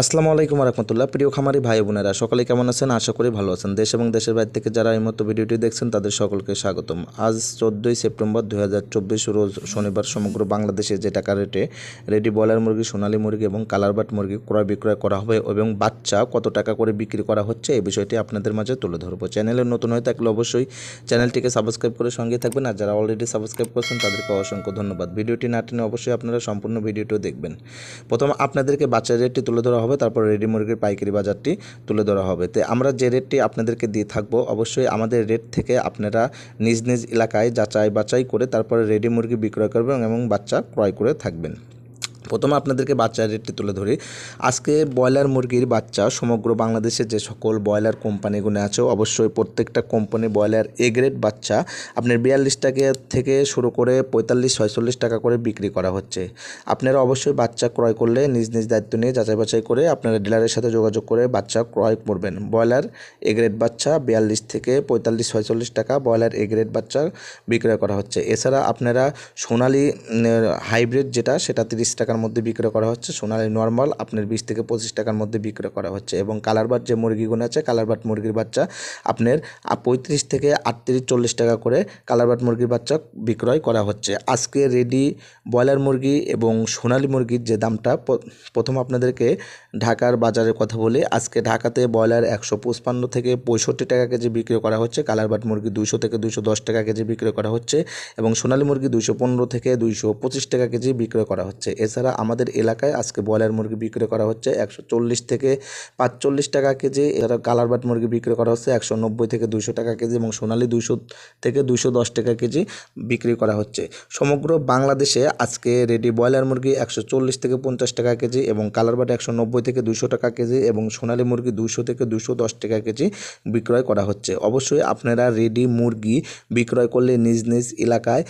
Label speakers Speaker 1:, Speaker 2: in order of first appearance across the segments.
Speaker 1: আসসালামু আলাইকুম রহমতুল্লাহ প্রিয় খামারি ভাই বোনেরা, সকলে কেমন আছেন? আশা করি ভালো আছেন। দেশ এবং দেশের বাইরে থেকে যারা এই মতো ভিডিওটি দেখছেন, তাদের সকলকে স্বাগতম। আজ চোদ্দোই সেপ্টেম্বর দু হাজার চব্বিশ রোজ শনিবার সমগ্র বাংলাদেশে যে টাকা রেটে রেডি ব্রয়লার মুরগি, সোনালী মুরগি এবং কালারবাট মুরগি ক্রয় বিক্রয় করা হবে এবং বাচ্চা কত টাকা করে বিক্রি করা হচ্ছে, এই বিষয়টি আপনাদের মাঝে তুলে ধরবো। চ্যানেলে নতুন হয়ে থাকলে অবশ্যই চ্যানেলটিকে সাবস্ক্রাইব করে সঙ্গে থাকবেন আর যারা অলরেডি সাবস্ক্রাইব করছেন, তাদেরকে অসংখ্য ধন্যবাদ। ভিডিওটি না টেনে অবশ্যই আপনারা সম্পূর্ণ ভিডিওটিও দেখবেন। প্রথম আপনাদেরকে বাচ্চার রেটটি তুলে ধরা হবে, তারপর রেডি মুরগির পাইকারি বাজারটি তুলে ধরা হবে। তো আমরা যে রেটটি আপনাদেরকে দিয়ে থাকব, অবশ্যই আমাদের রেট থেকে আপনারা নিজ নিজ এলাকায় যাচাই বাছাই করে তারপরে রেডি মুরগি বিক্রয় করবেন এবং বাচ্চা ক্রয় করে থাকবেন। প্রথমে আপনাদেরকে বাচ্চার রেটটি তুলে ধরি। আজকে ব্রয়লার মুরগির বাচ্চা সমগ্র বাংলাদেশে যে সকল ব্রয়লার কোম্পানিগুলো আছে, অবশ্যই প্রত্যেকটা কোম্পানি ব্রয়লার এ গ্রেড বাচ্চা আপনার বিয়াল্লিশ টাকা থেকে শুরু করে পঁয়তাল্লিশ, ছয়চল্লিশ টাকা করে বিক্রি করা হচ্ছে। আপনারা অবশ্যই বাচ্চা ক্রয় করলে নিজ নিজ দায়িত্ব নিয়ে যাচাই বাছাই করে আপনারা ডিলারের সাথে যোগাযোগ করে বাচ্চা ক্রয় করবেন। ব্রয়লার এ গ্রেড বাচ্চা বিয়াল্লিশ থেকে পঁয়তাল্লিশ, ছয়চল্লিশ টাকা ব্রয়লার এ গ্রেড বাচ্চা বিক্রয় করা হচ্ছে। এছাড়া আপনারা সোনালি হাইব্রিড যেটা, সেটা তিরিশ টাকার মধ্যে বিক্রয় করা হচ্ছে। সোনালি নর্মাল আপনার বিশ থেকে পঁচিশ টাকার মধ্যে বিক্রয় করা হচ্ছে এবং কালারবাট যে মুরগিগুলো আছে কালারবাট মুরগির বাচ্চা আপনার পঁয়ত্রিশ থেকে আটত্রিশ, চল্লিশ টাকা করে কালারবাট মুরগির বাচ্চা বিক্রয় করা হচ্ছে। আজকে রেডি ব্রয়লার মুরগি এবং সোনালি মুরগির যে দামটা প্রথম আপনাদেরকে ঢাকার বাজারের কথা বলি। আজকে ঢাকাতে ব্রয়লার একশো পঁচপান্ন থেকে পঁয়ষট্টি টাকা কেজি বিক্রয় করা হচ্ছে। কালারবাট মুরগি দুশো থেকে দুশো দশ টাকা কেজি বিক্রয় করা হচ্ছে এবং সোনালী মুরগি দুশো পনেরো থেকে দুইশো পঁচিশ টাকা কেজি বিক্রয় করা হচ্ছে। এছাড়া আমাদের এলাকায় আজকে ব্রয়লার মুরগি বিক্রি করা হচ্ছে একশো চল্লিশ থেকে পাঁচচল্লিশ টাকা কেজি। এছাড়া কালারবাট মুরগি বিক্রি করা হচ্ছে একশো নব্বই থেকে দুশো টাকা কেজি এবং সোনালি দুশো থেকে দুশো টাকা কেজি বিক্রি করা হচ্ছে। সমগ্র বাংলাদেশে আজকে রেডি ব্রয়লার মুরগি একশো চল্লিশ থেকে পঞ্চাশ টাকা কেজি এবং কালারবাট একশো নব্বই থেকে দুশো টাকা কেজি এবং সোনালী মুরগি দুশো থেকে দুশো টাকা কেজি বিক্রয় করা হচ্ছে। অবশ্যই আপনারা রেডি মুরগি বিক্রয় করলে নিজ নিজ এলাকায়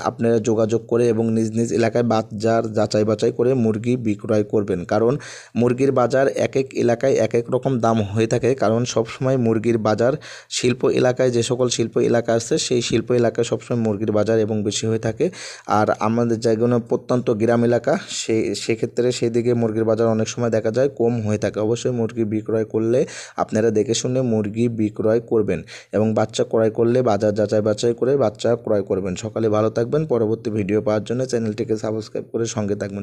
Speaker 1: আপনারা যোগাযোগ করে এবং নিজ নিজ এলাকায় বাজার যাচাই বাছাই করে মুরগি বিক্রয় করবেন। কারণ মুরগির বাজার এক এক এলাকায় এক এক রকম দাম হয়ে থাকে। কারণ সবসময় মুরগির বাজার শিল্প এলাকায় যে সকল শিল্প এলাকা আছে, সেই শিল্প এলাকায় সবসময় মুরগির বাজার এবং বেশি হয়ে থাকে। আর আমাদের যেগুলো প্রত্যন্ত গ্রাম এলাকা, সে, সেক্ষেত্রে সেই দিকে মুরগির বাজার অনেক সময় দেখা যায় কম হয়ে থাকে। অবশ্যই মুরগি বিক্রয় করলে আপনারা দেখে শুনে মুরগি বিক্রয় করবেন এবং বাচ্চা ক্রয় করলে বাজার যাচাই বাছাই করে বাচ্চা ক্রয় করবেন। সকালে ভালো থাকবেন। পরবর্তী ভিডিও পাওয়ার জন্য চ্যানেলটিকে সাবস্ক্রাইব করে সঙ্গে থাকবেন।